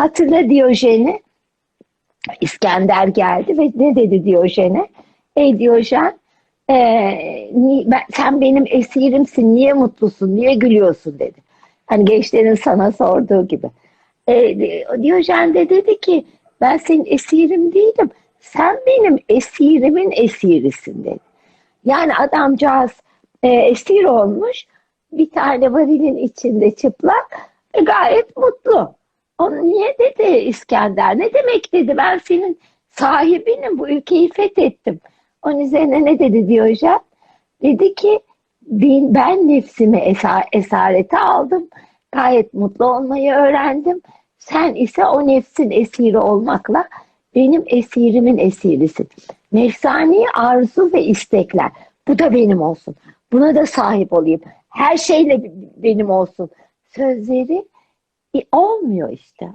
Hatırla Diyojen'i. İskender geldi ve ne dedi Diyojen'e? Ey Diyojen e, ben, sen benim esirimsin, niye mutlusun, niye gülüyorsun dedi. Hani gençlerin sana sorduğu gibi. E, Diyojen de dedi ki ben senin esirim değilim. Sen benim esirimin esirisin dedi. Yani adamcağız e, esir olmuş. Bir tane varilin içinde çıplak. E, gayet mutlu. Onu niye dedi İskender? Ne demek dedi ben senin sahibinim bu ülkeyi fethettim. Onun üzerine ne dedi Diyojen? Dedi ki ben, nefsimi esa, esarete aldım. Gayet mutlu olmayı öğrendim. Sen ise o nefsin esiri olmakla benim esirimin esirisin. Nefsani arzu ve istekler. Bu da benim olsun. Buna da sahip olayım. Her şeyle benim olsun. Sözleri e, olmuyor işte.